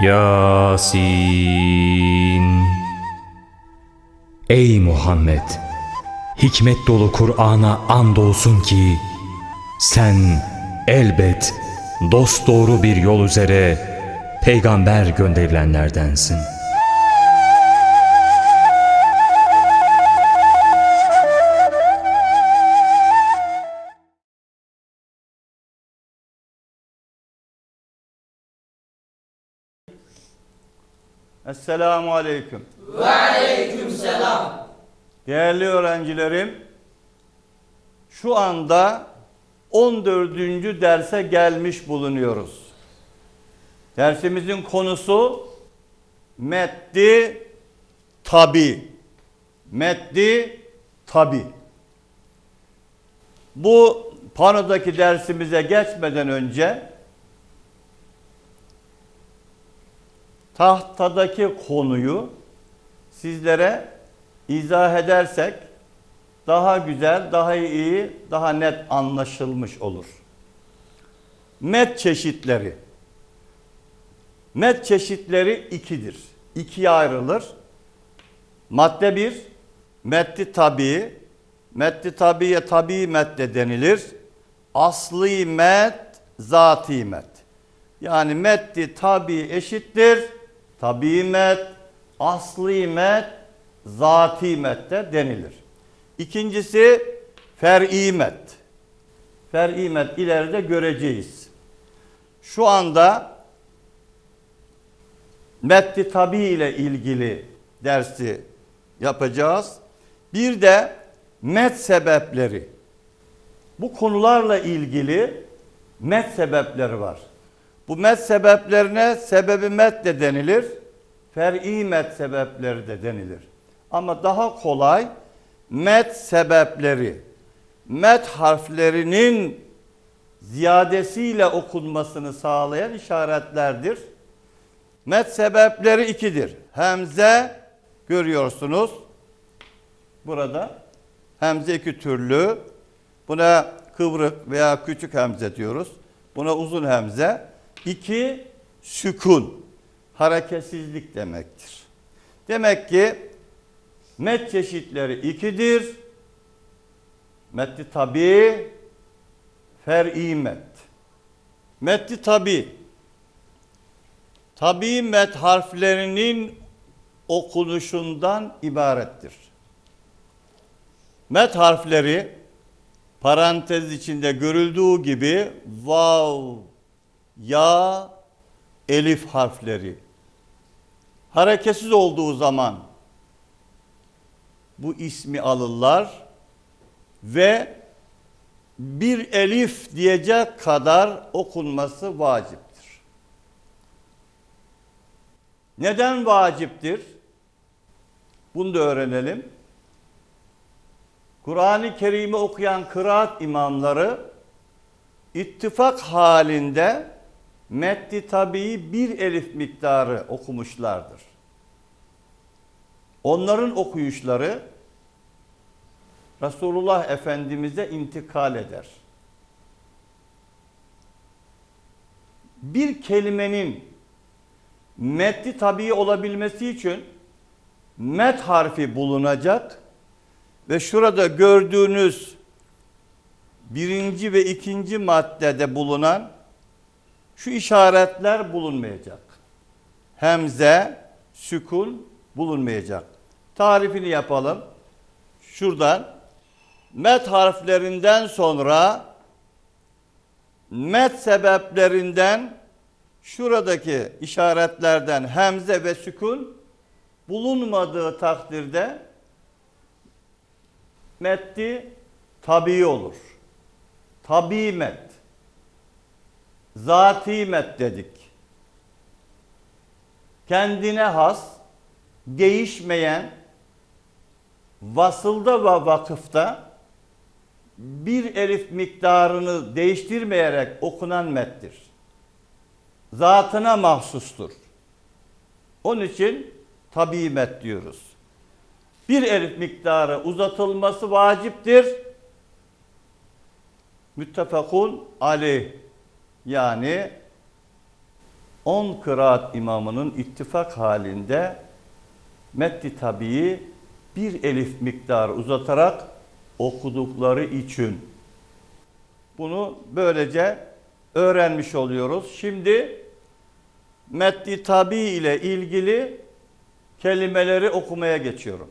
Yasin Ey Muhammed! Hikmet dolu Kur'an'a andolsun ki sen elbet dosdoğru bir yol üzere peygamber gönderilenlerdensin. Esselamu Aleyküm. Ve Aleyküm Selam. Değerli öğrencilerim, şu anda 14. derse gelmiş bulunuyoruz. Dersimizin konusu Meddi Tabi. Meddi Tabi. Bu panodaki dersimize geçmeden önce tahtadaki konuyu sizlere izah edersek daha güzel, daha iyi, daha net anlaşılmış olur. Met çeşitleri. Met çeşitleri ikidir. İkiye ayrılır. Madde bir, metti tabi. Metti tabiye tabi medde denilir. Aslı met, zati met. Yani metti tabi eşittir. Tabi met, asli met, zati met de denilir. İkincisi fer'i met. Fer'i met ileride göreceğiz. Şu anda metti tabi ile ilgili dersi yapacağız. Bir de met sebepleri. Bu konularla ilgili met sebepleri var. Bu met sebeplerine sebebi met de denilir. Fer'i met sebepleri de denilir. Ama daha kolay met sebepleri, met harflerinin ziyadesiyle okunmasını sağlayan işaretlerdir. Met sebepleri ikidir. Hemze görüyorsunuz. Burada hemze iki türlü. Buna kıvrık veya küçük hemze diyoruz. Buna uzun hemze. İki, sükun. Hareketsizlik demektir. Demek ki met çeşitleri ikidir. Metti tabi, fer'i met. Metti tabi. Tabi met harflerinin okunuşundan ibarettir. Met harfleri parantez içinde görüldüğü gibi vav, ya, elif harfleri hareketsiz olduğu zaman bu ismi alırlar ve bir elif diyecek kadar okunması vaciptir. Neden vaciptir? Bunu da öğrenelim. Kur'an-ı Kerim'i okuyan kıraat imamları ittifak halinde Meddi tabii bir elif miktarı okumuşlardır. Onların okuyuşları Resulullah Efendimiz'e intikal eder. Bir kelimenin metni tabii olabilmesi için met harfi bulunacak ve şurada gördüğünüz birinci ve ikinci maddede bulunan şu işaretler bulunmayacak. Hemze, sükun bulunmayacak. Tarifini yapalım. Şuradan met harflerinden sonra met sebeplerinden şuradaki işaretlerden hemze ve sükun bulunmadığı takdirde metti tabii olur. Tabii met. Zati met dedik. Kendine has, değişmeyen, vasılda ve vakıfta bir elif miktarını değiştirmeyerek okunan mettir. Zatına mahsustur. Onun için tabi met diyoruz. Bir elif miktarı uzatılması vaciptir. Müttefakun aleyh yani 10 kıraat imamının ittifak halinde Metti tabiyi bir elif miktarı uzatarak okudukları için bunu böylece öğrenmiş oluyoruz. Şimdi Metti tabi ile ilgili kelimeleri okumaya geçiyorum.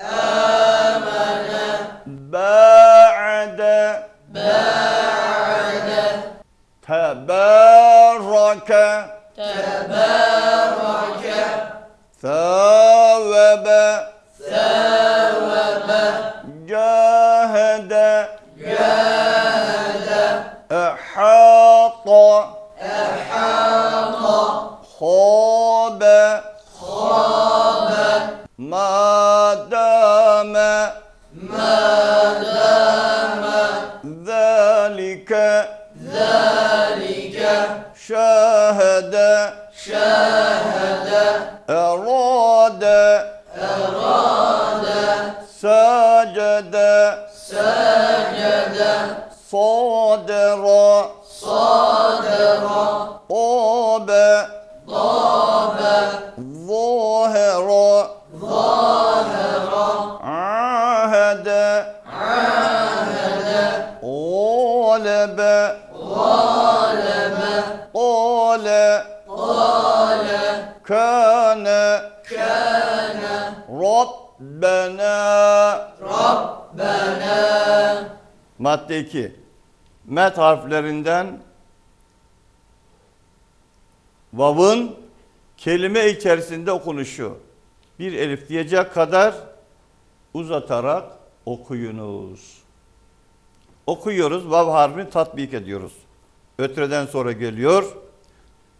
آمن بعد بعد تبارك تبارك ذلك. ذلك. شاهد. شاهد. أراد. أراد. سجد. سجد. صادر Kana Kana Rabbena. Rabbena. Madde 2 Met harflerinden Vav'ın kelime içerisinde okunuşu. Bir elif diyecek kadar uzatarak okuyunuz. Okuyoruz, vav harfini tatbik ediyoruz. Ötreden sonra geliyor.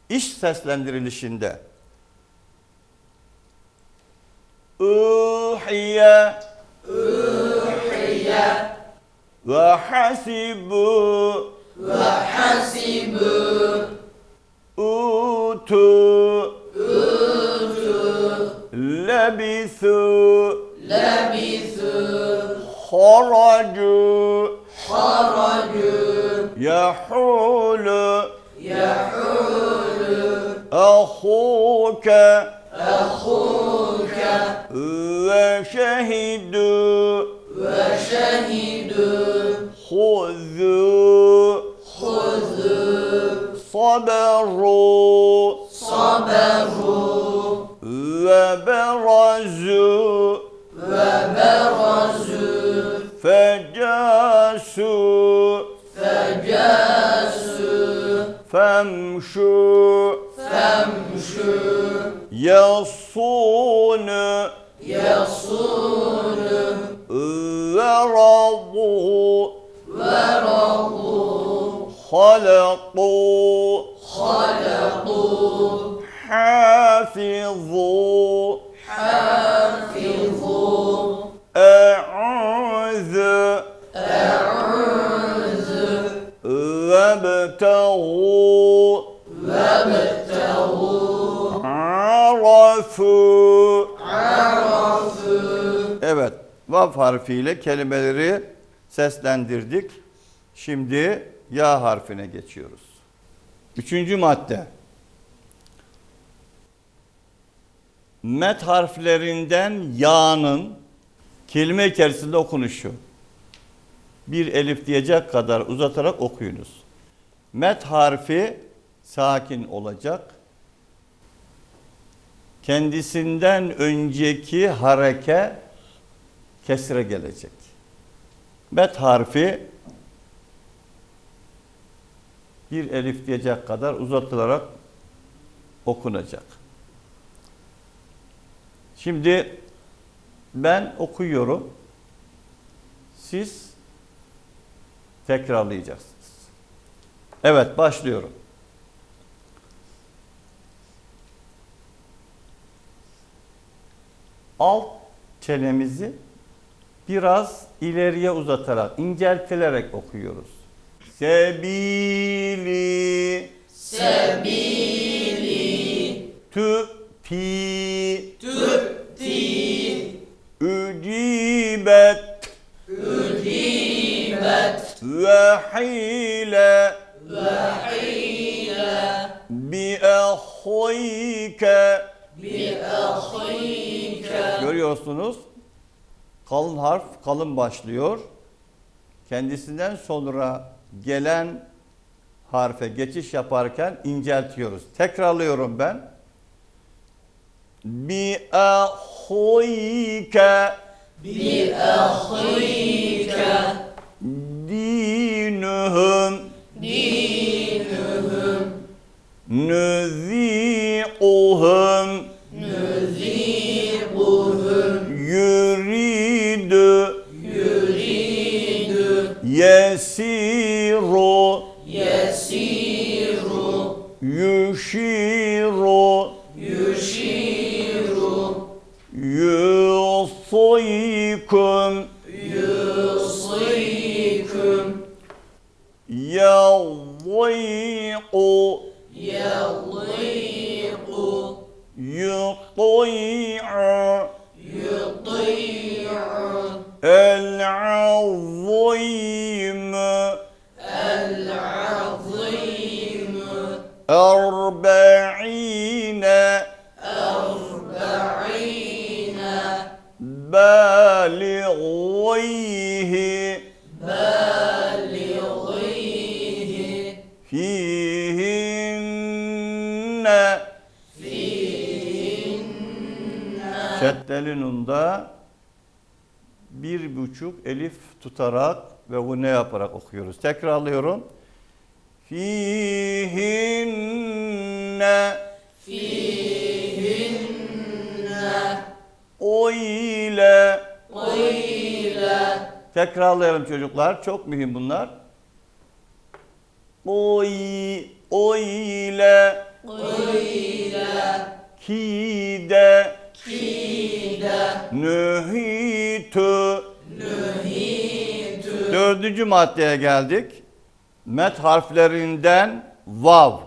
İş seslendirilişinde. أوحي أوحي وحسبوا. وحسبوا. أوتوا. أوتوا. لبثوا. لبثوا. خرجوا. خرجوا. يحول يحول أخوك. أخوك. وشهدوا وشهدوا خذوا خذوا صبروا صبروا وبرزوا وبرزوا فجاسوا فجاسوا فامشوا فامشوا يصون يصون. ورضوا. ورضوا. خلقوا. خلقوا. حافظوا. حافظوا. أعوذ. أعوذ. وابتغوا. وابتغوا. عرفوا. Vav harfiyle kelimeleri seslendirdik. Şimdi ya harfine geçiyoruz. Üçüncü madde. Met harflerinden ya'nın kelime içerisinde okunuşu. Bir elif diyecek kadar uzatarak okuyunuz. Met harfi sakin olacak. Kendisinden önceki hareke kesre gelecek. Met harfi bir elif diyecek kadar uzatılarak okunacak. Şimdi ben okuyorum. Siz tekrarlayacaksınız. Evet başlıyorum. Alt çenemizi biraz ileriye uzatarak, inceltilerek okuyoruz. Sebili Sebili. Tü'ti Tü'ti Ücibet Ücibet. Ve hile Ve hile Bi ahuyke Görüyorsunuz. Kalın harf kalın başlıyor. Kendisinden sonra gelen harfe geçiş yaparken inceltiyoruz. Tekrarlıyorum ben. Bi ahuyke Bi ahuyke Dinühüm Dinühüm Nüzi'uhum tutarak ve bu ne yaparak okuyoruz. Tekrarlıyorum. Fihinne. Fihinne. O ile O ile Tekrarlayalım çocuklar. Çok mühim bunlar. O, o ile O ile Kide. Nühitü Nühitü Dördüncü maddeye geldik. Met harflerinden vav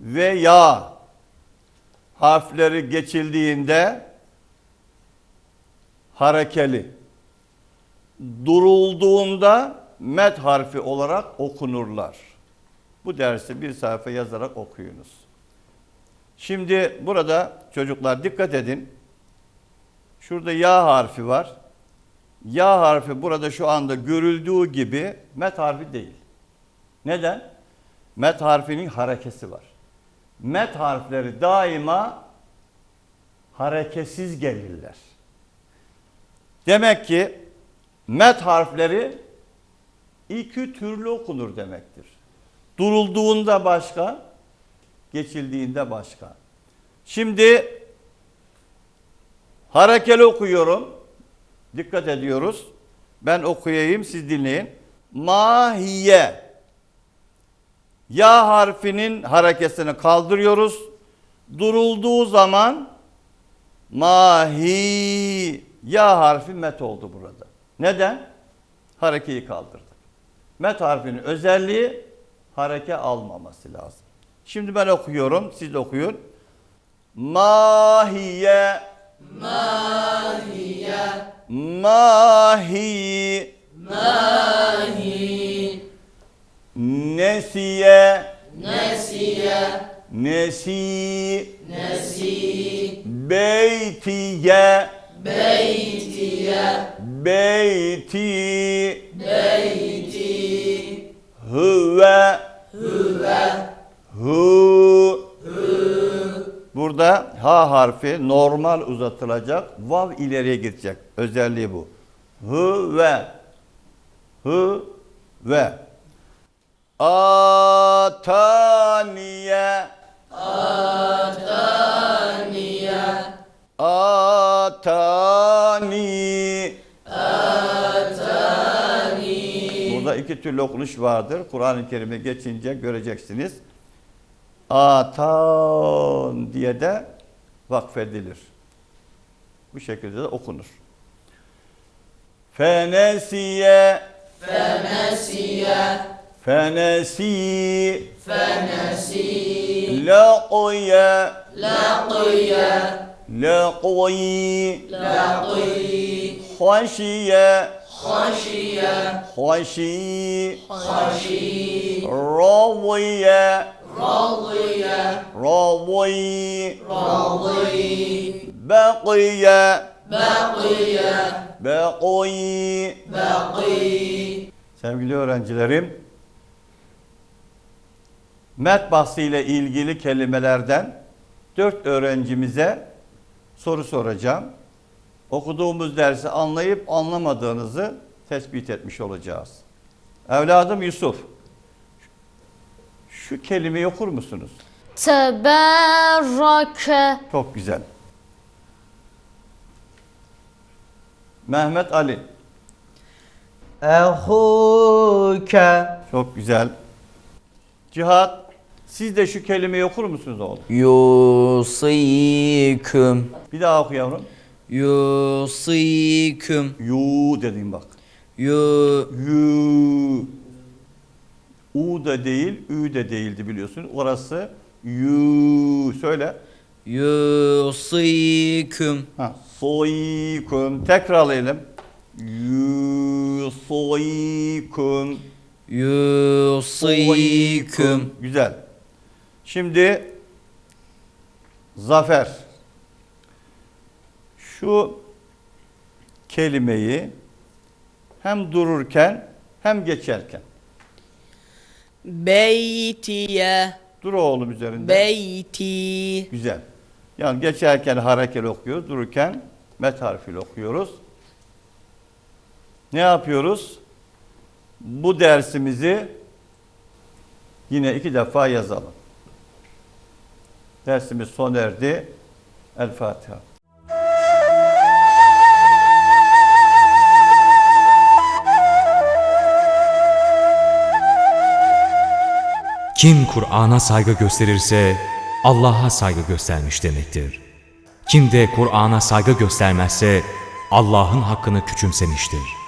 ve ya harfleri geçildiğinde harekeli. Durulduğunda met harfi olarak okunurlar. Bu dersi bir sayfa yazarak okuyunuz. Şimdi burada çocuklar dikkat edin. Şurada ya harfi var. Ya harfi burada şu anda görüldüğü gibi met harfi değil. Neden? Met harfinin harekesi var. Met harfleri daima hareketsiz gelirler. Demek ki met harfleri iki türlü okunur demektir. Durulduğunda başka, geçildiğinde başka. Şimdi harekeli okuyorum. Dikkat ediyoruz. Ben okuyayım siz dinleyin. Mahiye. Ya harfinin harekesini kaldırıyoruz. Durulduğu zaman mahi ya harfi met oldu burada. Neden? Harekeyi kaldırdık. Met harfinin özelliği hareke almaması lazım. Şimdi ben okuyorum, siz de okuyun. Mahiye Mahiye Mahi. Mahi. Nesiye. Nesiye. Nesi. Nesi. Beytiye. Beytiye. Beyti. Beyti. Hüve. Hu Burada ha harfi normal uzatılacak. Vav ileriye gidecek. Özelliği bu. Hı ve hı ve Ataniye. Ataniye. Atani. Burada iki türlü okunuş vardır. Kur'an-ı Kerim'e geçince göreceksiniz. Atan diye de vakfedilir. Bu şekilde de okunur. Fenesiye. Fenesiye. Fenesi. Fenesi. Laqiye Laqiye Laqi Laqi Haşiye. Haşiye. Haşi. Haşi. Raviye Raviye Ravi Ravi Baqiye Beqoyi Sevgili öğrencilerim, met bahsi ile ilgili kelimelerden dört öğrencimize soru soracağım. Okuduğumuz dersi anlayıp anlamadığınızı tespit etmiş olacağız. Evladım Yusuf, şu kelimeyi okur musunuz? Teberrake Çok güzel. Mehmet Ali, Ehuke Çok güzel. Cihat, siz de şu kelimeyi okur musunuz oğlum? Yusiküm Bir daha oku yavrum. Yusiküm Yu dedim bak. Yu Yu. U da değil, Ü de değildi biliyorsun. Orası yu. Söyle. Yusiküm Ha, soykum. Tekrarlayalım. Yu soykum. Yusiküm Güzel. Şimdi zafer. Şu kelimeyi hem dururken hem geçerken. Beytiye Dur oğlum üzerinde. beyti Güzel. Yani geçerken harekeli okuyoruz, dururken met harfiyle okuyoruz. Ne yapıyoruz? Bu dersimizi yine iki defa yazalım. Dersimiz sona erdi. El Fatiha. Kim Kur'an'a saygı gösterirse Allah'a saygı göstermiş demektir. Kim de Kur'an'a saygı göstermezse Allah'ın hakkını küçümsemiştir.